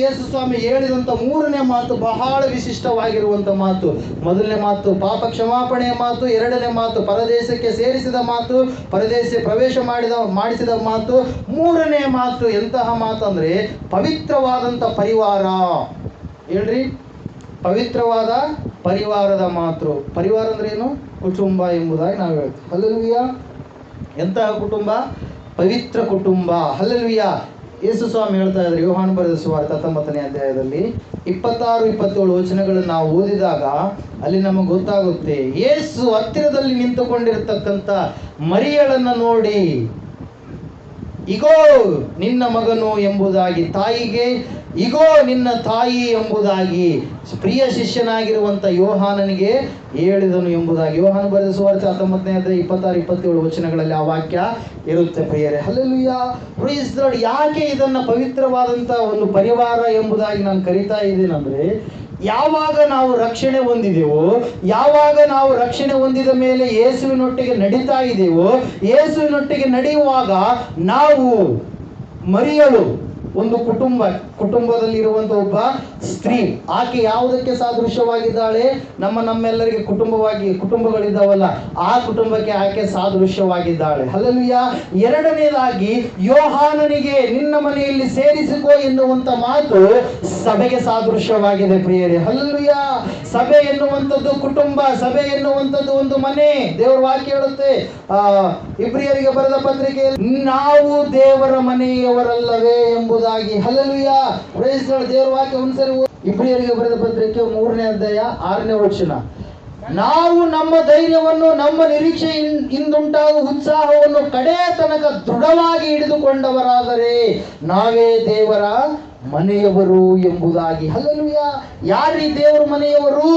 ಯೇಸು ಸ್ವಾಮಿ ಹೇಳಿದಂತ ಮೂರನೇ ಮಾತು ಬಹಳ ವಿಶಿಷ್ಟವಾಗಿರುವಂತ ಮಾತು. ಮೊದಲನೇ ಮಾತು ಪಾಪ ಕ್ಷಮಾಪಣೆಯ ಮಾತು, ಎರಡನೇ ಮಾತು ಪರದೇಶಕ್ಕೆ ಸೇರಿಸಿದ ಮಾತು ಪರದೇಶ ಪ್ರವೇಶ ಮಾಡಿದ, ಮಾಡಿಸಿದ ಮಾತು, ಮೂರನೇ ಮಾತು ಎಂತಹ ಮಾತು ಅಂದ್ರೆ ಪವಿತ್ರವಾದಂತ ಪರಿವಾರ. ಹೇಳ್ರಿ, ಪವಿತ್ರವಾದ ಪರಿವಾರದ ಮಾತು. ಪರಿವಾರ ಅಂದ್ರೆ ಏನು? ಕುಟುಂಬ ಎಂಬುದಾಗಿ ನಾವು ಹೇಳ್ತೀವಿ. ಹಲ್ಲಲ್ವಿಯ ಎಂತಹ ಕುಟುಂಬ? ಪವಿತ್ರ ಕುಟುಂಬ. ಹಲ್ಲಲ್ವಿಯ ಯೇಸು ಸ್ವಾಮಿ ಹೇಳ್ತಾ ಇದ್ದಾರೆ, ಯೋಹಾನ್ ಬರೆದ ಸುವಾರ್ತೆ ಹತ್ತೊಂಬತ್ತನೇ ಅಧ್ಯಾಯದಲ್ಲಿ ಇಪ್ಪತ್ತಾರು, ಇಪ್ಪತ್ತೇಳು ವಚನಗಳನ್ನು ನಾವು ಓದಿದಾಗ ಅಲ್ಲಿ ನಮಗೆ ಗೊತ್ತಾಗುತ್ತೆ, ಯೇಸು ಹತ್ತಿರದಲ್ಲಿ ನಿಂತುಕೊಂಡಿರ್ತಕ್ಕಂಥ ಮರಿಯಳನ್ನ ನೋಡಿ, ಇಗೋ ನಿನ್ನ ಮಗನು ಎಂಬುದಾಗಿ ತಾಯಿಗೆ ಇಗೋ ನಿನ್ನ ತಾಯಿ ಎಂಬುದಾಗಿ ಪ್ರಿಯ ಶಿಷ್ಯನಾಗಿರುವಂತ ಯೋಹಾನನಿಗೆ ಹೇಳಿದನು ಎಂಬುದಾಗಿ ಯೋಹಾನ ಬರೆದ ಸುವಾರ್ತೆ ಹತ್ತೊಂಬತ್ತನೇ ಅಧ್ಯಾಯ ಇಪ್ಪತ್ತಾರು, ಇಪ್ಪತ್ತೇಳು ವಚನಗಳಲ್ಲಿ ಆ ವಾಕ್ಯ ಇರುತ್ತೆ ಪ್ರಿಯರೇ ಲಾರ್ಡ್. ಯಾಕೆ ಇದನ್ನ ಪವಿತ್ರವಾದಂತ ಒಂದು ಪರಿವಾರ ಎಂಬುದಾಗಿ ನಾನು ಕರಿತಾ ಇದ್ದೀನಂದರೆ, ಯಾವಾಗ ನಾವು ರಕ್ಷಣೆ ಹೊಂದಿದೆವೋ, ಯಾವಾಗ ನಾವು ರಕ್ಷಣೆ ಹೊಂದಿದ ಮೇಲೆ ಯೇಸುವಿನೊಟ್ಟಿಗೆ ನಡೀತಾ ಇದ್ದೇವೋ ಯೇಸುವಿನೊಟ್ಟಿಗೆ ನಡೆಯುವಾಗ ನಾವು ಮರಿಯಳು ಒಂದು ಕುಟುಂಬ, ಕುಟುಂಬದಲ್ಲಿರುವಂತ ಒಬ್ಬ ಸ್ತ್ರೀ. ಆಕೆ ಯಾವುದಕ್ಕೆ ಸಾದೃಶ್ಯವಾಗಿದ್ದಾಳೆ? ನಮ್ಮ ನಮ್ಮೆಲ್ಲರಿಗೆ ಕುಟುಂಬವಾಗಿ ಕುಟುಂಬಗಳಿದ್ದಾವಲ್ಲ, ಆ ಕುಟುಂಬಕ್ಕೆ ಆಕೆ ಸಾದೃಶ್ಯವಾಗಿದ್ದಾಳೆ. ಅಲ್ಲಲ್ಲಿಯ ಎರಡನೇದಾಗಿ ಯೋಹಾನನಿಗೆ ನಿನ್ನ ಮನೆಯಲ್ಲಿ ಸೇರಿಸಿಕೋ ಎನ್ನುವಂತ ಮಾತು ಸಭೆಗೆ ಸಾದೃಶ್ಯವಾಗಿದೆ ಪ್ರಿಯರೇ. ಹಲ್ಲುಯ ಸಭೆ ಎನ್ನುವಂಥದ್ದು ಕುಟುಂಬ, ಸಭೆ ಎನ್ನುವಂಥದ್ದು ಒಂದು ಮನೆ. ದೇವರ ವಾಕ್ಯ ಹೇಳುತ್ತೆ, ಆ, ಇಬ್ರಿಯರಿಗೆ ಬರೆದ ಪತ್ರಿಕೆ ನಾವು ದೇವರ ಮನೆಯವರಲ್ಲವೇ ಎಂಬುದಾಗಿ. ಲಾರ್ಡ್. ದೇವರ ವಾಕ್ಯ ಒಂದ್ಸರಿ ಇಬ್ರಿಯರಿಗೆ ಬರೆದ ಪತ್ರಿಕೆ ಮೂರನೇ ಅಧ್ಯಾಯ ಆರನೇ ವಚನ. ನಾವು ನಮ್ಮ ಧೈರ್ಯವನ್ನು, ನಮ್ಮ ನಿರೀಕ್ಷೆ ಇಂದುಂಟಾದ ಉತ್ಸಾಹವನ್ನು ಕಡೆ ತನಕ ದೃಢವಾಗಿ ಹಿಡಿದುಕೊಂಡವರಾದರೆ ನಾವೇ ದೇವರ ಮನೆಯವರು ಎಂಬುದಾಗಿ ಹಲ್ಲಲ್ವಿಯ ಯಾರೀ ದೇವರ ಮನೆಯವರು?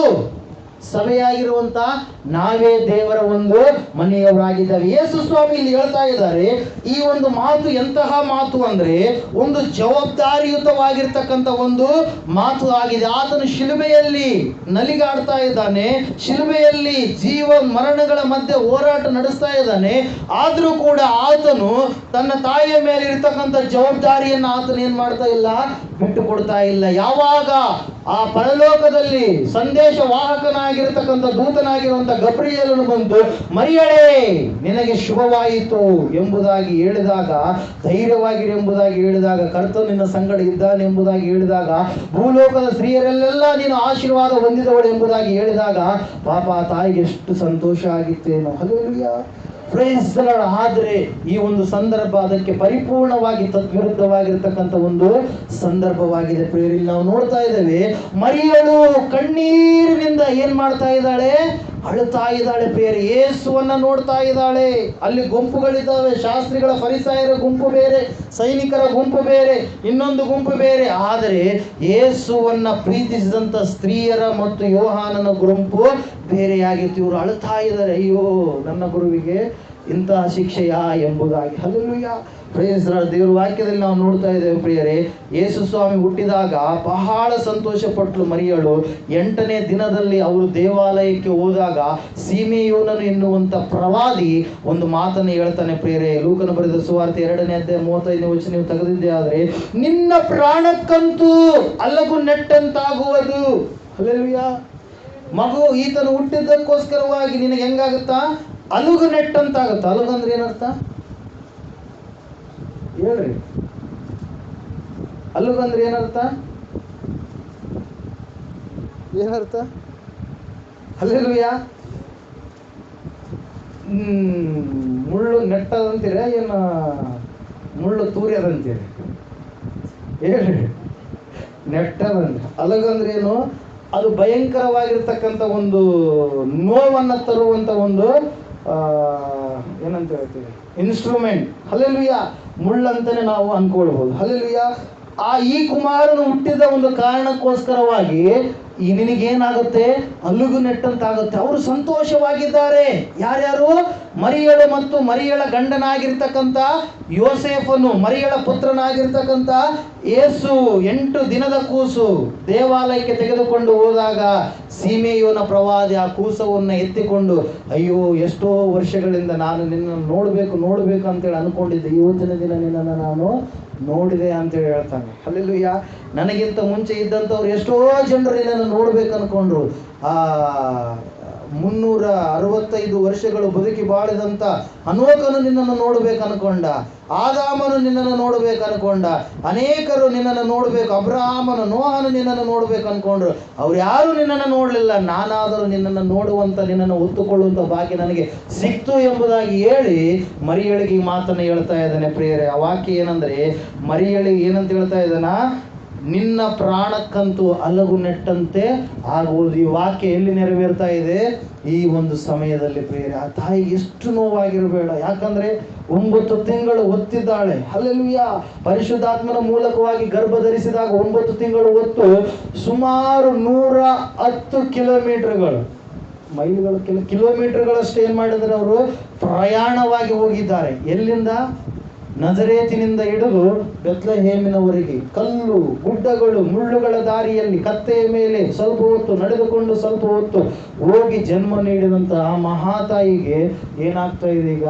ಸಭೆಯಾಗಿರುವಂತ ನಾವೇ ದೇವರ ಒಂದು ಮನೆಯವರಾಗಿದ್ದಾವೆ. ಯೇಸು ಸ್ವಾಮಿ ಇಲ್ಲಿ ಹೇಳ್ತಾ ಇದ್ದಾರೆ, ಈ ಒಂದು ಮಾತು ಎಂತಹ ಮಾತು ಅಂದ್ರೆ, ಒಂದು ಜವಾಬ್ದಾರಿಯುತವಾಗಿರ್ತಕ್ಕಂಥ ಒಂದು ಮಾತು ಆಗಿದೆ. ಆತನು ಶಿಲುಬೆಯಲ್ಲಿ ನಲಿಗಾಡ್ತಾ ಇದ್ದಾನೆ, ಶಿಲುಬೆಯಲ್ಲಿ ಜೀವ ಮರಣಗಳ ಮಧ್ಯೆ ಹೋರಾಟ ನಡೆಸ್ತಾ ಇದ್ದಾನೆ. ಆದರೂ ಕೂಡ ಆತನು ತನ್ನ ತಾಯಿಯ ಮೇಲೆ ಇರ್ತಕ್ಕಂಥ ಜವಾಬ್ದಾರಿಯನ್ನು ಆತನು ಏನ್ ಮಾಡ್ತಾ ಇಲ್ಲ? ಬಿಟ್ಟು ಕೊಡ್ತಾ ಇಲ್ಲ. ಯಾವಾಗ ಆ ಪರಲೋಕದಲ್ಲಿ ಸಂದೇಶ ವಾಹಕನಾಗಿರ್ತಕ್ಕಂಥ ದೂತನಾಗಿರುವಂತ ಗಬ್ರಿಯಲನು ಬಂದು, ಮರಿಯಳೇ, ನಿನಗೆ ಶುಭವಾಯಿತು ಎಂಬುದಾಗಿ ಹೇಳಿದಾಗ, ಧೈರ್ಯವಾಗಿರಿ ಎಂಬುದಾಗಿ ಹೇಳಿದಾಗ, ಕರ್ತನು ನಿನ್ನ ಸಂಗಡ ಇದ್ದಾನೆ ಎಂಬುದಾಗಿ ಹೇಳಿದಾಗ, ಭೂಲೋಕದ ಸ್ತ್ರೀಯರಲ್ಲೆಲ್ಲ ನೀನು ಆಶೀರ್ವಾದ ಹೊಂದಿದವಳು ಎಂಬುದಾಗಿ ಹೇಳಿದಾಗ, ಪಾಪ ತಾಯಿಗೆ ಎಷ್ಟು ಸಂತೋಷ ಆಗಿತ್ತೇನೋ. ಹಲೋ ಆದರೆ ಈ ಒಂದು ಸಂದರ್ಭ ಅದಕ್ಕೆ ಪರಿಪೂರ್ಣವಾಗಿ ತದ್ವಿರುದ್ಧವಾಗಿರ್ತಕ್ಕಂಥ ಒಂದು ಸಂದರ್ಭವಾಗಿದೆ. ಪ್ರೇರಿ ನಾವು ನೋಡ್ತಾ ಇದ್ದೇವೆ, ಮರಿಯಳು ಕಣ್ಣೀರಿನಿಂದ ಏನ್ ಮಾಡ್ತಾ ಇದ್ದಾಳೆ? ಅಳುತ್ತಾ ಇದ್ದಾಳೆ ಬೇರೆ ಏಸುವನ್ನ ನೋಡ್ತಾ ಇದ್ದಾಳೆ. ಅಲ್ಲಿ ಗುಂಪುಗಳಿದ್ದಾವೆ, ಶಾಸ್ತ್ರಿಗಳ ಫರಿಸಾಯರ ಗುಂಪು ಬೇರೆ, ಸೈನಿಕರ ಗುಂಪು ಬೇರೆ, ಇನ್ನೊಂದು ಗುಂಪು ಬೇರೆ. ಆದರೆ ಏಸುವನ್ನ ಪ್ರೀತಿಸಿದಂಥ ಸ್ತ್ರೀಯರ ಮತ್ತು ಯೋಹಾನನ ಗುಂಪು ಬೇರೆಯಾಗಿತ್ತು. ಇವರು ಅಳುತ್ತಾ ಇದ್ದಾರೆ, ಅಯ್ಯೋ, ನನ್ನ ಗುರುವಿಗೆ ಇಂತಹ ಶಿಕ್ಷೆಯಾ ಎಂಬುದಾಗಿ. ಪ್ರೇಸ್ ದೇವರ ವಾಕ್ಯದಲ್ಲಿ ನಾವು ನೋಡ್ತಾ ಇದ್ದೇವೆ ಪ್ರಿಯರೇ, ಯೇಸು ಸ್ವಾಮಿ ಹುಟ್ಟಿದಾಗ ಬಹಳ ಸಂತೋಷ ಪಟ್ಲು ಮರಿಯಳು. ಎಂಟನೇ ದಿನದಲ್ಲಿ ಅವರು ದೇವಾಲಯಕ್ಕೆ ಹೋದಾಗ ಸೀಮೆಯೋನನು ಎನ್ನುವಂತ ಪ್ರವಾದಿ ಒಂದು ಮಾತನ್ನು ಹೇಳ್ತಾನೆ ಪ್ರಿಯರೇ, ಲೂಕನ ಬರೆದ ಸುವಾರ್ತೆ ಎರಡನೇ ಅಧ್ಯಾಯ ಮೂವತ್ತೈದನೇ ವಚನ ನೀವು ತೆಗೆದಿದ್ದೆ ಆದರೆ, ನಿನ್ನ ಪ್ರಾಣಕ್ಕಂತೂ ಅಲ್ಲಗು ನೆಟ್ಟಂತಾಗುವುದು. ಮಗು ಈತನು ಹುಟ್ಟಿದ್ದಕ್ಕೋಸ್ಕರವಾಗಿ ನಿನಗೆ ಹೆಂಗಾಗುತ್ತಾ? ಅಲುಗು ನೆಟ್ಟಂತಾಗುತ್ತಾ? ಅಲುಗು ಅಂದ್ರೆ ಏನರ್ಥ? ಹೇಳ್ರಿ. ಅಲ್ಲದಂದ್ರೆ ಅಂದ್ರೆ ಏನರ್ಥ? ಏನರ್ಥ? ಅಲ್ಲೆಲುಯ್ಯ ಹ್ಮ್ ಮುಳ್ಳು ನೆಟ್ಟದಂತೀರ ಏನು ಮುಳ್ಳು ತೂರ್ಯದಂತೀರಿ? ಹೇಳ್ರಿ. ನೆಟ್ಟದಂದ್ರೆ ಅಲಗಂದ್ರೆ ಏನು? ಅದು ಭಯಂಕರವಾಗಿರ್ತಕ್ಕಂಥ ಒಂದು ನೋವನ್ನು ತರುವಂತ ಒಂದು ಏನಂತ ಹೇಳ್ತೀವಿ? ಇನ್ಸ್ಟ್ರೂಮೆಂಟ್ ಹಲ್ಲೆಲುಯ್ಯ ಮುಳ್ಳಂತಾನೆ ನಾವು ಅನ್ಕೊಳ್ಬಹುದು ಹಲ್ಲೆಲುಯ್ಯ ಆ ಈ ಕುಮಾರನು ಹುಟ್ಟಿದ ಒಂದು ಕಾರಣಕ್ಕೋಸ್ಕರವಾಗಿ ಈ ನಿನಗೇನಾಗುತ್ತೆ? ಅಲ್ಲಿಗೂ ನೆಟ್ಟಂತಾಗುತ್ತೆ. ಅವರು ಸಂತೋಷವಾಗಿದ್ದಾರೆ. ಯಾರ್ಯಾರು? ಮರಿಯಳು ಮತ್ತು ಮರಿಯಳ ಗಂಡನಾಗಿರ್ತಕ್ಕಂಥ ಯೋಸೇಫನು, ಮರಿಯಳ ಪುತ್ರನಾಗಿರ್ತಕ್ಕಂಥ ಏಸು ಎಂಟು ದಿನದ ಕೂಸು ದೇವಾಲಯಕ್ಕೆ ತೆಗೆದುಕೊಂಡು ಹೋದಾಗ ಸೀಮೆಯೋನ ಪ್ರವಾದಿ ಆ ಕೂಸವನ್ನು ಎತ್ತಿಕೊಂಡು, ಅಯ್ಯೋ, ಎಷ್ಟೋ ವರ್ಷಗಳಿಂದ ನಾನು ನಿನ್ನನ್ನು ನೋಡಬೇಕು ನೋಡಬೇಕು ಅಂತೇಳಿ ಅನ್ಕೊಂಡಿದ್ದೆ. ಇವತ್ತಿನ ದಿನ ನಿನ್ನನ್ನು ನಾನು ನೋಡಿದೆ ಅಂತೇಳಿ ಹೇಳ್ತಾನೆ. ಅಲ್ಲೆಲ್ಲೂಯ್ಯ ನನಗಿಂತ ಮುಂಚೆ ಇದ್ದಂಥವ್ರು ಎಷ್ಟೋ ಜನರು ನಿನ್ನನ್ನು ನೋಡ್ಬೇಕು ಅನ್ಕೊಂಡ್ರು. ಆ ಮುನ್ನೂರ ಅರವತ್ತೈದು ವರ್ಷಗಳು ಬದುಕಿ ಬಾಳಿದಂಥ ಅನೋಕನು ನಿನ್ನನ್ನು ನೋಡ್ಬೇಕು ಅನ್ಕೊಂಡ, ಆದಾಮನು ನಿನ್ನನ್ನು ನೋಡ್ಬೇಕು ಅನ್ಕೊಂಡ, ಅನೇಕರು ನಿನ್ನನ್ನು ನೋಡ್ಬೇಕು, ಅಬ್ರಹಾಮನು, ನೋಹನು ನಿನ್ನನ್ನು ನೋಡ್ಬೇಕು ಅನ್ಕೊಂಡ್ರು. ಅವ್ರು ಯಾರು ನಿನ್ನನ್ನು ನೋಡಲಿಲ್ಲ, ನಾನಾದರೂ ನಿನ್ನನ್ನು ನೋಡುವಂತ, ನಿನ್ನನ್ನು ಒತ್ತುಕೊಳ್ಳುವಂತ ಭಾಗ್ಯ ನನಗೆ ಸಿಕ್ತು ಎಂಬುದಾಗಿ ಹೇಳಿ ಮರಿಯಳಿಗೆ ಈ ಮಾತನ್ನು ಹೇಳ್ತಾ ಇದ್ದಾನೆ ಪ್ರಿಯರೇ. ಆ ವಾಕ್ಯ ಏನಂದ್ರೆ ಮರಿಯಳಿಗೆ ಏನಂತ ಹೇಳ್ತಾ ಇದ್ದಾನ? ನಿನ್ನ ಪ್ರಾಣಕ್ಕಂತೂ ಅಲಗು ನೆಟ್ಟಂತೆ ಆಗುವುದು. ಈ ವಾಕ್ಯ ಎಲ್ಲಿ ನೆರವೇರ್ತಾ ಇದೆ? ಈ ಒಂದು ಸಮಯದಲ್ಲಿ ಪ್ರೇರೆ ಆ ತಾಯಿ ಎಷ್ಟು ನೋವಾಗಿರಬೇಡ. ಯಾಕಂದ್ರೆ ಒಂಬತ್ತು ತಿಂಗಳು ಒತ್ತಿದ್ದಾಳೆ ಅಲ್ಲೆಲ್ಲೂಯ್ಯ ಪರಿಶುದ್ಧಾತ್ಮನ ಮೂಲಕವಾಗಿ ಗರ್ಭ ಧರಿಸಿದಾಗ ಒಂಬತ್ತು ತಿಂಗಳು ಹೊತ್ತು ಸುಮಾರು ನೂರ ಹತ್ತು ಕಿಲೋಮೀಟರ್ಗಳು. ಮೈಲುಗಳು, ಕಿಲೋ, ಕಿಲೋಮೀಟರ್ಗಳಷ್ಟು ಏನ್ ಮಾಡಿದ್ರೆ ಅವರು? ಪ್ರಯಾಣವಾಗಿ ಹೋಗಿದ್ದಾರೆ. ಎಲ್ಲಿಂದ? ನಜರೇತಿನಿಂದ ಹಿಡಿದು ಬೆತ್ಲಹೇಮಿನವರೆಗೆ ಕಲ್ಲು, ಗುಡ್ಡಗಳು, ಮುಳ್ಳುಗಳ ದಾರಿಯಲ್ಲಿ ಕತ್ತೆಯ ಮೇಲೆ ಸ್ವಲ್ಪ ಹೊತ್ತು ನಡೆದುಕೊಂಡು ಸ್ವಲ್ಪ ಹೊತ್ತು ಹೋಗಿ ಜನ್ಮ ನೀಡಿದಂತಹ ಮಹಾತಾಯಿಗೆ ಏನಾಗ್ತಾ ಇದೆ ಈಗ?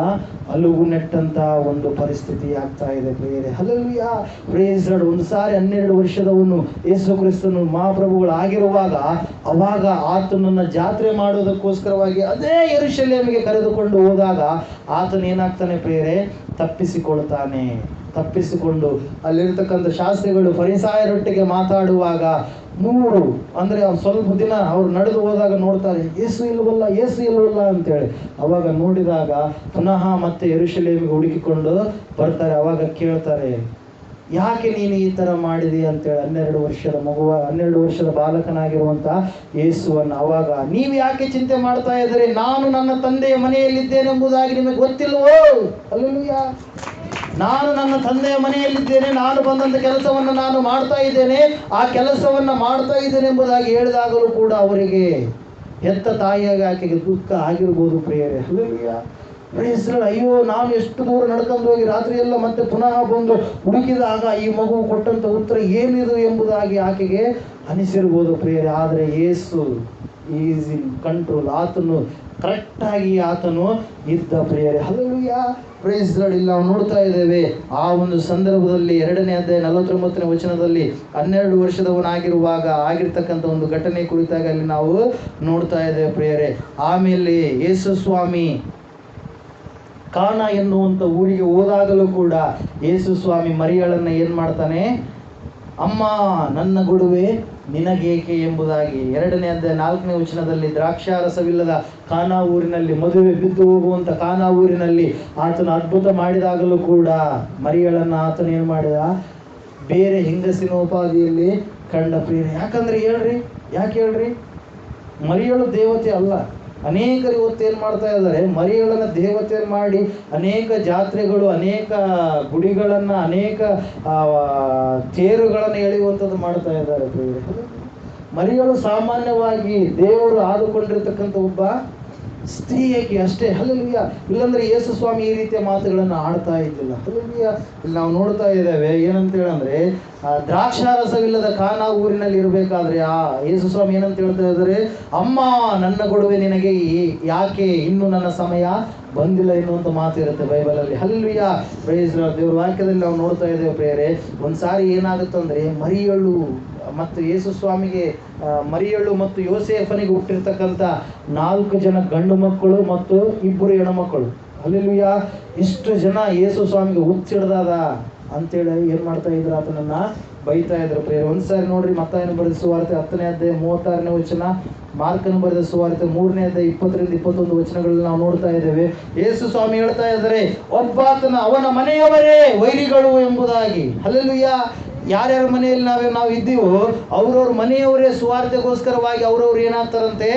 ಅಲುಗು ನೆಟ್ಟಂತಹ ಒಂದು ಪರಿಸ್ಥಿತಿ ಆಗ್ತಾ ಇದೆ ಬೇರೆ ಹಲವಿಯ ಪ್ರೇಸ್ ಒಂದು ಸಾರಿ ಹನ್ನೆರಡು ವರ್ಷದವನು ಯೇಸು ಕ್ರಿಸ್ತನು ಮಹಾಪ್ರಭುಗಳು ಆಗಿರುವಾಗ, ಅವಾಗ ಆತನನ್ನ ಜಾತ್ರೆ ಮಾಡೋದಕ್ಕೋಸ್ಕರವಾಗಿ ಅದೇ ಯೆರೂಶಲೇಮಿಗೆ ಕರೆದುಕೊಂಡು ಹೋದಾಗ ಆತನ ಏನಾಗ್ತಾನೆ ಪ್ರೇರೇ ತಪ್ಪಿಸಿಕೊಳ್ತಾನೆ ತಪ್ಪಿಸಿಕೊಂಡು ಅಲ್ಲಿರ್ತಕ್ಕಂಥ ಶಾಸ್ತ್ರಿಗಳು ಫರಿಸಾಯರೊಟ್ಟಿಗೆ ಮಾತಾಡುವಾಗ ಮೂರು, ಅಂದರೆ ಸ್ವಲ್ಪ ದಿನ ಅವ್ರು ನಡೆದು ಹೋದಾಗ ನೋಡ್ತಾರೆ, ಏಸು ಇಲ್ವಲ್ಲ ಏಸು ಇಲ್ವಲ್ಲ ಅಂತೇಳಿ. ಅವಾಗ ನೋಡಿದಾಗ ಪುನಃ ಮತ್ತೆ ಎರುಶಲೇಮಿಗೆ ಹುಡುಕಿಕೊಂಡು ಬರ್ತಾರೆ, ಅವಾಗ ಕೇಳ್ತಾರೆ, ಯಾಕೆ ನೀನು ಈ ತರ ಮಾಡಿದಿ ಅಂತೇಳಿ. ಹನ್ನೆರಡು ವರ್ಷದ ಮಗುವ, ಹನ್ನೆರಡು ವರ್ಷದ ಬಾಲಕನಾಗಿರುವಂತ ಯೇಸುವನ್ನು ಅವಾಗ, ನೀವು ಯಾಕೆ ಚಿಂತೆ ಮಾಡ್ತಾ ಇದ್ದೀರಿ? ನಾನು ನನ್ನ ತಂದೆಯ ಮನೆಯಲ್ಲಿದ್ದೇನೆಂಬುದಾಗಿ ನಿಮಗೆ ಗೊತ್ತಿಲ್ವೋ ಅಲ್ಲೂಯ್ಯ ನಾನು ನನ್ನ ತಂದೆಯ ಮನೆಯಲ್ಲಿದ್ದೇನೆ, ನಾನು ಬಂದಂತ ಕೆಲಸವನ್ನು ನಾನು ಮಾಡ್ತಾ ಇದ್ದೇನೆ. ಆ ಕೆಲಸವನ್ನು ಮಾಡ್ತಾ ಇದ್ದೇನೆ ಎಂಬುದಾಗಿ ಹೇಳಿದಾಗಲೂ ಕೂಡ ಅವರಿಗೆ ಹೆತ್ತ ತಾಯಿಯಾಗಿ ಆಕೆಗೆ ದುಃಖ ಆಗಿರ್ಬೋದು ಹೆಸರು ಅಯ್ಯೋ ನಾನು ಎಷ್ಟು ದೂರ ನಡ್ಕೊಂಡು ಹೋಗಿ ರಾತ್ರಿ ಎಲ್ಲ ಮತ್ತೆ ಪುನಃ ಬಂದು ಹುಡುಕಿದಾಗ ಈ ಮಗು ಕೊಟ್ಟಂಥ ಉತ್ತರ ಏನಿದು ಎಂಬುದಾಗಿ ಆಕೆಗೆ ಅನಿಸಿರ್ಬೋದು ಪ್ರೇರೆ ಆದರೆ ಯೇಸು ಈಸ್ ಇನ್ ಕಂಟ್ರೋಲ್. ಆತನು ಕರೆಕ್ಟಾಗಿ ಆತನು ಇದ್ದ ಪ್ರಿಯರೇ. ಪ್ರೈಸ್ ಇಲ್ಲಿ ನಾವು ನೋಡ್ತಾ ಇದ್ದೇವೆ, ಆ ಒಂದು ಸಂದರ್ಭದಲ್ಲಿ ಎರಡನೇ ಅಧ್ಯಾಯ ನಲವತ್ತೊಂಬತ್ತನೇ ವಚನದಲ್ಲಿ ಹನ್ನೆರಡು ವರ್ಷದವನಾಗಿರುವಾಗ ಆಗಿರ್ತಕ್ಕಂಥ ಒಂದು ಘಟನೆ ಕುರಿತಾಗಿ ಅಲ್ಲಿ ನಾವು ನೋಡ್ತಾ ಇದ್ದೇವೆ ಪ್ರಿಯರೇ. ಆಮೇಲೆ ಯೇಸು ಸ್ವಾಮಿ ಕಾನ ಎನ್ನುವಂಥ ಊರಿಗೆ ಹೋದಾಗಲೂ ಕೂಡ ಯೇಸು ಸ್ವಾಮಿ ಮರಿಯಳನ್ನ ಏನು ಮಾಡ್ತಾನೆ? ಅಮ್ಮ, ನನ್ನ ಗುಡುವೆ ನಿನಗೇಕೆ ಎಂಬುದಾಗಿ ಎರಡನೇ ಅಧ್ಯಾಯ ನಾಲ್ಕನೇ ವಚನದಲ್ಲಿ ದ್ರಾಕ್ಷಾರಸವಿಲ್ಲದ ಕಾನಾ ಊರಿನಲ್ಲಿ ಮದುವೆ ಬಿದ್ದು ಹೋಗುವಂತ ಕಾನಾ ಊರಿನಲ್ಲಿ ಆತನು ಅದ್ಭುತ ಮಾಡಿದಾಗಲೂ ಕೂಡ ಮರಿಯಳನ್ನ ಆತನ ಏನು ಮಾಡಿದ? ಬೇರೆ ಹೆಂಗಸಿನ ಉಪಾಧಿಯಲ್ಲಿ ಕಂಡ ಪ್ರೇರಣೆ. ಯಾಕಂದ್ರೆ ಹೇಳ್ರಿ, ಯಾಕೆ ಹೇಳ್ರಿ? ಮರಿಯಳು ದೇವತೆ ಅಲ್ಲ. ಅನೇಕರು ಇವತ್ತು ಏನು ಮಾಡ್ತಾ ಇದ್ದಾರೆ? ಮರಿಗಳನ್ನು ದೇವತೆ ಮಾಡಿ ಅನೇಕ ಜಾತ್ರೆಗಳು, ಅನೇಕ ಗುಡಿಗಳನ್ನು, ಅನೇಕ ತೇರುಗಳನ್ನ ಎಳೆಯುವಂಥದ್ದು ಮಾಡ್ತಾ ಇದ್ದಾರೆ ಮರಿಗಳು ಸಾಮಾನ್ಯವಾಗಿ ದೇವರು ಆದುಕೊಂಡಿರ್ತಕ್ಕಂಥ ಒಬ್ಬ ಸ್ತ್ರೀಯಕ್ಕೆ ಅಷ್ಟೇ. ಹಲ್ಲಲ್ವಿಯ ಇಲ್ಲಂದ್ರೆ ಯೇಸು ಸ್ವಾಮಿ ಈ ರೀತಿಯ ಮಾತುಗಳನ್ನು ಆಡ್ತಾ ಇದ್ದಿಲ್ಲ. ಹಲ್ಲಲ್ವಿಯ ಇಲ್ಲಿ ನಾವು ನೋಡ್ತಾ ಇದ್ದೇವೆ. ಏನಂತ ಹೇಳಂದ್ರೆ ಆ, ದ್ರಾಕ್ಷಾರಸವಿಲ್ಲದ ಕಾನಾ ಊರಿನಲ್ಲಿ ಇರಬೇಕಾದ್ರೆ ಆ ಯೇಸು ಸ್ವಾಮಿ ಏನಂತ ಹೇಳ್ತಾ ಇದ್ದಾರೆ? ಅಮ್ಮ ನನ್ನ ಕೊಡುವೆ ನಿನಗೆ ಯಾಕೆ ಇನ್ನು ನನ್ನ ಸಮಯ ಬಂದಿಲ್ಲ ಎನ್ನುವಂಥ ಮಾತು ಇರುತ್ತೆ ಬೈಬಲಲ್ಲಿ ಹಲ್ವಿಯ ಪ್ರೈಸ್ ದೇವ್ರ ವಾಕ್ಯದಲ್ಲಿ ನಾವು ನೋಡ್ತಾ ಇದ್ದೇವೆ ಪ್ರೇರೆ ಒಂದ್ಸಾರಿ ಏನಾಗುತ್ತಂದ್ರೆ ಮರಿಯಳು ಮತ್ತು ಯೇಸು ಸ್ವಾಮಿಗೆ ಮರಿಯಳು ಮತ್ತು ಯೋಸೇಫನಿಗೆ ಹುಟ್ಟಿರ್ತಕ್ಕಂಥ ನಾಲ್ಕು ಜನ ಗಂಡು ಮಕ್ಕಳು ಮತ್ತು ಇಬ್ಬರು ಹೆಣ್ಣುಮಕ್ಕಳು ಅಲ್ಲಿ ಇಷ್ಟು ಜನ ಯೇಸು ಸ್ವಾಮಿಗೆ ಹುಚ್ಚಿಡ್ದಾದ ಅಂತೇಳಿ ಏನು ಮಾಡ್ತಾ ಇದ್ರು ಆತನನ್ನ ಬೈತಾ ಇದ್ರು. ಪ್ರೇರ ಒಂದ್ಸಾರಿ ನೋಡ್ರಿ ಮತ್ತಾಯನ ಬರೆದ ಸುವಾರ್ತೆ ಹತ್ತನೇ ಅಧ್ಯಾಯ ಮೂವತ್ತಾರನೇ ವಚನ, ಮಾರ್ಕನ ಬರೆದ ಸುವಾರ್ತೆ ಮೂರನೇ ಅಧ್ಯಾಯ ಇಪ್ಪತ್ತರಿಂದ ಇಪ್ಪತ್ತೊಂದು ವಚನಗಳನ್ನು ನಾವು ನೋಡ್ತಾ ಇದ್ದೇವೆ. ಯೇಸು ಸ್ವಾಮಿ ಹೇಳ್ತಾ ಇದ್ದಾರೆ, ಒಬ್ಬಾತನ ಅವನ ಮನೆಯವರೇ ವೈರಿಗಳು ಎಂಬುದಾಗಿ. ಅಲ್ಲೆಲ್ಲುಯ್ಯ ಯಾರ್ಯಾರ ಮನೆಯಲ್ಲಿ ನಾವೇ ನಾವು ಇದ್ದೀವೋ ಅವ್ರವ್ರ ಮನೆಯವರೇ ಸ್ವಾರ್ಥಗೋಸ್ಕರವಾಗಿ ಅವ್ರವ್ರು ಏನಾಗ್ತಾರಂತೆ?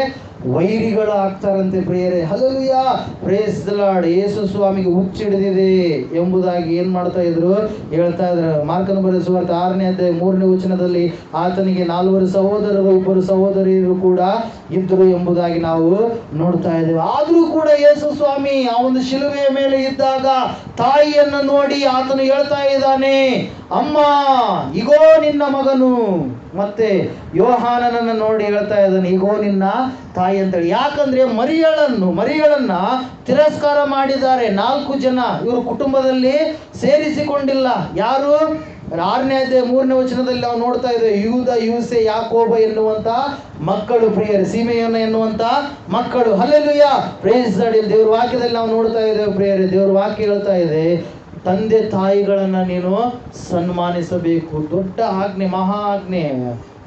ವೈರಿಗಳು ಆಗ್ತಾರಂತೆ ಪ್ರಿಯರೇ ಹಲಲುಯ ಪ್ರೇಸ್ ಲಾರ್ಡ್ ಯೇಸು ಸ್ವಾಮಿಗೆ ಹುಚ್ಚಿಡಿದಿದೆ ಎಂಬುದಾಗಿ ಏನ್ ಮಾಡ್ತಾ ಇದ್ರು? ಹೇಳ್ತಾ ಇದ್ರು. ಮಾರ್ಕನ ಬರೆಸುವ ಆರನೇ ಅಧ್ಯಾಯ ಮೂರನೇ ವಚನದಲ್ಲಿ, ಆತನಿಗೆ ನಾಲ್ವರು ಸಹೋದರರು ಇಬ್ಬರು ಸಹೋದರಿಯರು ಕೂಡ ಇದ್ದರು ಎಂಬುದಾಗಿ ನಾವು ನೋಡ್ತಾ ಇದ್ದೇವೆ. ಆದರೂ ಕೂಡ ಯೇಸು ಸ್ವಾಮಿ, ಆ ಒಂದು ಶಿಲುವೆಯ ಮೇಲೆ ಇದ್ದಾಗ ತಾಯಿಯನ್ನು ನೋಡಿ ಆತನು ಹೇಳ್ತಾ ಇದ್ದಾನೆ, ಅಮ್ಮ, ಇಗೋ ನಿನ್ನ ಮಗನು. ಮತ್ತೆ ಯೋಹಾನನನ್ನು ನೋಡಿ ಹೇಳ್ತಾ ಇದ್ದಾನೆ, ಇಗೋ, ನಿನ್ನ ತಾಯಿ ಅಂತೇಳಿ. ಯಾಕಂದ್ರೆ ಮರಿಯಳನ್ನು ಮರಿಯಳನ್ನ ತಿರಸ್ಕಾರ ಮಾಡಿದ್ದಾರೆ. ನಾಲ್ಕು ಜನ ಇವರು ಕುಟುಂಬದಲ್ಲಿ ಸೇರಿಸಿಕೊಂಡಿಲ್ಲ. ಯಾರು? ಆರನೇ ಅದೇ ಮೂರನೇ ವಚನದಲ್ಲಿ ನಾವು ನೋಡ್ತಾ ಇದ್ದೇವೆ, ಯೂದ, ಯೂಸೆ, ಯಾಕೋಬ ಎನ್ನುವಂತ ಮಕ್ಕಳು, ಪ್ರಿಯರು ಸೀಮೆಯನ್ನ ಎನ್ನುವಂತ ಮಕ್ಕಳು. ಹಲ್ಲೆಲುಯ್ಯ ಪ್ರೇಸ್ ದೇವ್ರ ವಾಕ್ಯದಲ್ಲಿ ನಾವು ನೋಡ್ತಾ ಇದ್ದೇವೆ, ಪ್ರಿಯರೇ, ದೇವ್ರ ವಾಕ್ಯ ಹೇಳ್ತಾ ಇದೆ ತಂದೆ ತಾಯಿಗಳನ್ನು ನೀನು ಸನ್ಮಾನಿಸಬೇಕು. ದೊಡ್ಡ ಆಜ್ಞೆ, ಮಹಾ ಆಜ್ಞೆ.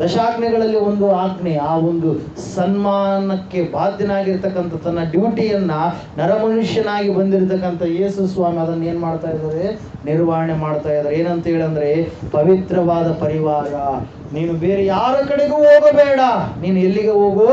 ದಶಾಜ್ಞೆಗಳಲ್ಲಿ ಒಂದು ಆಜ್ಞೆ. ಆ ಒಂದು ಸನ್ಮಾನಕ್ಕೆ ಬಾಧ್ಯನಾಗಿರ್ತಕ್ಕಂಥ ತನ್ನ ಡ್ಯೂಟಿಯನ್ನು ನರಮನುಷ್ಯನಾಗಿ ಬಂದಿರತಕ್ಕಂಥ ಯೇಸು ಸ್ವಾಮಿ ಅದನ್ನ ಏನು ಮಾಡ್ತಾ ಇದ್ದಾರೆ? ನಿರ್ವಹಣೆ ಮಾಡ್ತಾ ಇದ್ದಾರೆ. ಏನಂತ ಹೇಳಂದ್ರೆ, ಪವಿತ್ರವಾದ ಪರಿವಾರ. ನೀನು ಬೇರೆ ಯಾರ ಕಡೆಗೂ ಹೋಗಬೇಡ. ನೀನು ಎಲ್ಲಿಗೆ ಹೋಗು?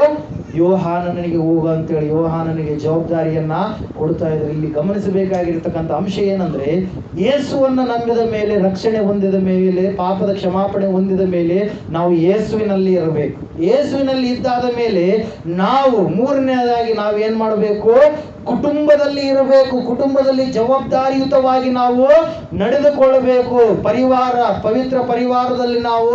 ಯೋಹಾನನಿಗೆ ಹೋಗು ಅಂತೇಳಿ ಯೋಹಾನನಿಗೆ ಜವಾಬ್ದಾರಿಯನ್ನ ಕೊಡ್ತಾ ಇದ್ದಾರೆ ಇಲ್ಲಿ ಗಮನಿಸಬೇಕಾಗಿರ್ತಕ್ಕಂಥ ಅಂಶ ಏನಂದ್ರೆ, ಯೇಸುವನ್ನು ನಂಬಿದ ಮೇಲೆ, ರಕ್ಷಣೆ ಹೊಂದಿದ ಮೇಲೆ, ಪಾಪದ ಕ್ಷಮಾಪಣೆ ಹೊಂದಿದ ಮೇಲೆ ನಾವು ಯೇಸುವಿನಲ್ಲಿ ಇರಬೇಕು. ಯೇಸುವಿನಲ್ಲಿ ಇದ್ದಾದ ಮೇಲೆ ನಾವು ಮೂರನೇದಾಗಿ ನಾವು ಏನ್ ಮಾಡಬೇಕು? ಕುಟುಂಬದಲ್ಲಿ ಇರಬೇಕು, ಕುಟುಂಬದಲ್ಲಿ ಜವಾಬ್ದಾರಿಯುತವಾಗಿ ನಾವು ನಡೆದುಕೊಳ್ಳಬೇಕು. ಪರಿವಾರ, ಪವಿತ್ರ ಪರಿವಾರದಲ್ಲಿ ನಾವು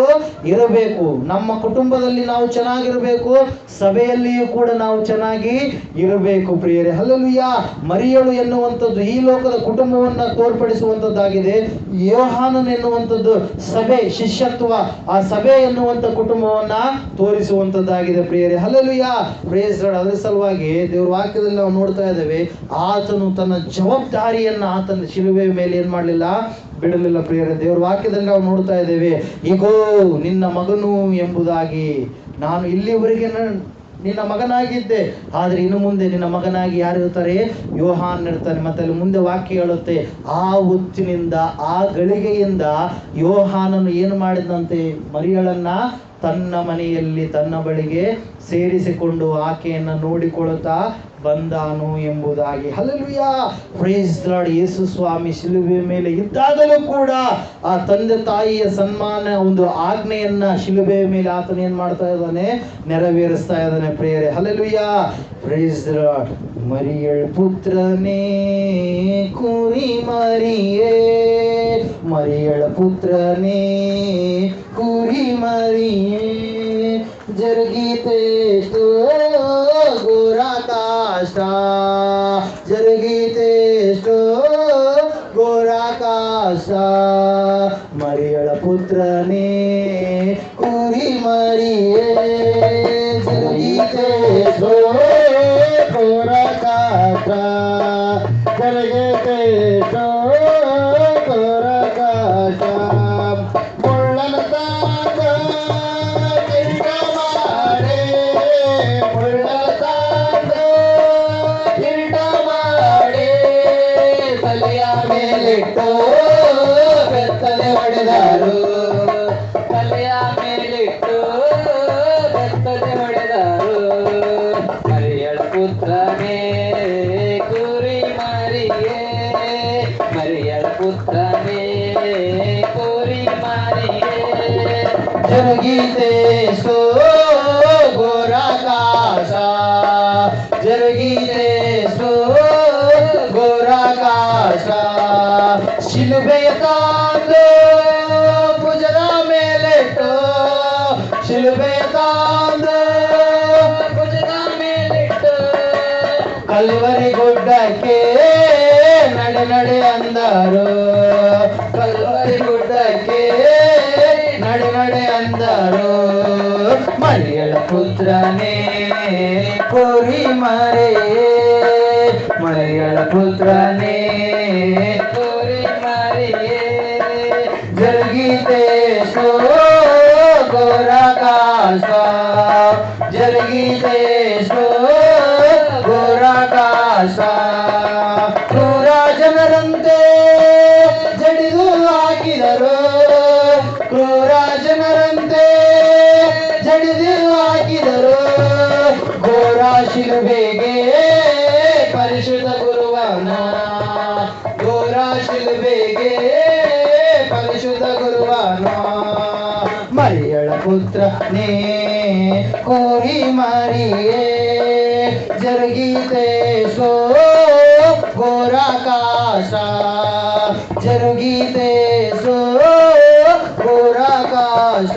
ಇರಬೇಕು. ನಮ್ಮ ಕುಟುಂಬದಲ್ಲಿ ನಾವು ಚೆನ್ನಾಗಿರಬೇಕು. ಸಭೆಯಲ್ಲಿಯೂ ಕೂಡ ನಾವು ಚೆನ್ನಾಗಿ ಇರಬೇಕು ಪ್ರಿಯರೇ. ಹಲಲುಯ್ಯ ಮರಿಯಳು ಎನ್ನುವಂಥದ್ದು ಈ ಲೋಕದ ಕುಟುಂಬವನ್ನ ತೋರ್ಪಡಿಸುವಂಥದ್ದಾಗಿದೆ. ಯೋಹಾನನ್ ಎನ್ನುವಂಥದ್ದು ಸಭೆ, ಶಿಷ್ಯತ್ವ, ಆ ಸಭೆ ಎನ್ನುವಂಥ ಕುಟುಂಬವನ್ನ ತೋರಿಸುವಂಥದ್ದಾಗಿದೆ ಪ್ರಿಯರೇ. ಹಲಲುಯ್ಯ ಪ್ರೇಸ್ ಅದರ ಸಲುವಾಗಿ ದೇವ್ರ ವಾಕ್ಯದಲ್ಲಿ ನಾವು ನೋಡ್ತಾ ಇದ್ದೇವೆ. ಆತನು ತನ್ನ ಜವಾಬ್ದಾರಿಯನ್ನ ಆತನ ಶಿಲುಬೆಯ ಮೇಲೆ ಏನ್ ಮಾಡಲಿಲ್ಲ? ಬಿಡಲಿಲ್ಲ ಪ್ರಿಯರ, ದೇವ್ರ ವಾಕ್ಯದಲ್ಲಿ ನಾವು ನೋಡ್ತಾ ಇದ್ದೇವೆ. ಈಗೋ ನಿನ್ನ ಮಗನು ಎಂಬುದಾಗಿ ನಾನು ಇಲ್ಲಿವರೆಗೆ ನಿನ್ನ ಮಗನಾಗಿದ್ದೆ. ಆದ್ರೆ ಇನ್ನು ಮುಂದೆ ನಿನ್ನ ಮಗನಾಗಿ ಯಾರು ಇರ್ತಾರೆ ಯೋಹಾನ್ ಇರ್ತಾನೆ. ಮತ್ತೆ ಅಲ್ಲಿ ಮುಂದೆ ವಾಕ್ಯ ಹೇಳುತ್ತೆ. ಆ ಹೊತ್ತಿನಿಂದ, ಆ ಗಳಿಗೆಯಿಂದ ಯೋಹಾನನ್ನು ಏನು ಮಾಡಿದಂತೆ? ಮರಿಯಳನ್ನ ತನ್ನ ಮನೆಯಲ್ಲಿ ತನ್ನ ಬಳಿಗೆ ಸೇರಿಸಿಕೊಂಡು ಆಕೆಯನ್ನ ನೋಡಿಕೊಳ್ಳುತ್ತಾ ಬಂದಾನು ಎಂಬುದಾಗಿ. ಹಲಲುಯ ಪ್ರೈಸ್ ಲಾರ್ಡ್ ಯೇಸು ಸ್ವಾಮಿ ಶಿಲುಬೆ ಮೇಲೆ ಇದ್ದಾಗಲೂ ಕೂಡ ಆ ತಂದೆ ತಾಯಿಯ ಸನ್ಮಾನ, ಒಂದು ಆಜ್ಞೆಯನ್ನ ಶಿಲುಬೆ ಮೇಲೆ ಆತನ ಏನ್ ಮಾಡ್ತಾ ಇದ್ದಾನೆ? ನೆರವೇರಿಸ್ತಾ ಇದ್ದಾನೆ ಪ್ರೇರೆ ಹಲಲುಯ ಪ್ರೈಸ್ ಲಾರ್ಡ್ ಮರಿಯಳ್ ಪುತ್ರನೇ, ಕುರಿ ಮರಿಯೇ. ಮರಿಯಳ ಪುತ್ರನೇ, ಕುರಿ ಮರಿಯೇ. ಜರುಗಿತೆಷ್ಟು ಜರುಗಿದೆ ಸೋ ಗೋರಾಕಾಶ ಜರುಗಿದೆ ಸೋ ಗೋರಾಕಾಶ ಶಿಲುಬೆಯ ತಾಂದು ಭುಜದ ಮೇಲಿಟ್ಟು ಶಿಲುಬೆಯ ತಾಂದು ಭುಜದ ಮೇಲಿಟ್ಟು ಕಲ್ವರಿ ಗುಡ್ಡಕ್ಕೆ ನಡೆ ನಡೆ ಅಂದರು ಕಲ್ವರಿ ಗುಡ್ಡಕ್ಕೆ ಪುತ್ರನೇ ಕುರಿ ಮರೆ ಮರಿಯಳ ಪುತ್ರನೇ ಕುರಿ ಮರಿಯೇ ಜರುಗಿದೆ ಸೋ ಗೋರಾಕಾಶ ಜರುಗಿದೆ ಸೋ ಶಿಲುಬೆಗೆ ಪರಿಶುದ್ಧ ಗುರುವನ ಗೋರ ಶಿಲುಬೆಗೆ ಪರಿಶುದ್ಧ ಗುರುವನ ಮರಿಯಳ ಪುತ್ರ ನೇ, ಕೋರಿ ಮರಿಯೇ ಜರುಗಿದೆ ಸೋ, ಗೋರಾಕಾಶ. ಜರುಗಿದೆ ಸೋ, ಗೋರಾಕಾಶ.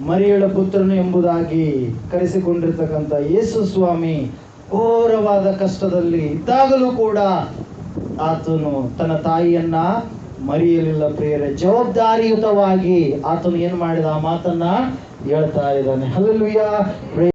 ಮರಿಯಳ ಪುತ್ರನು ಎಂಬುದಾಗಿ ಕರೆಸಿಕೊಂಡಿರ್ತಕ್ಕಂಥ ಯೇಸು ಸ್ವಾಮಿ ಘೋರವಾದ ಕಷ್ಟದಲ್ಲಿ ಇದ್ದಾಗಲೂ ಕೂಡ ಆತನು ತನ್ನ ತಾಯಿಯನ್ನ ಮರೆಯಲಿಲ್ಲ ಪ್ರಿಯರೇ, ಜವಾಬ್ದಾರಿಯುತವಾಗಿ ಆತನು ಏನು ಮಾಡಿದ ಆ ಮಾತನ್ನ ಹೇಳ್ತಾ ಇದ್ದಾನೆ. ಹಲ್ಲುಯ್ಯ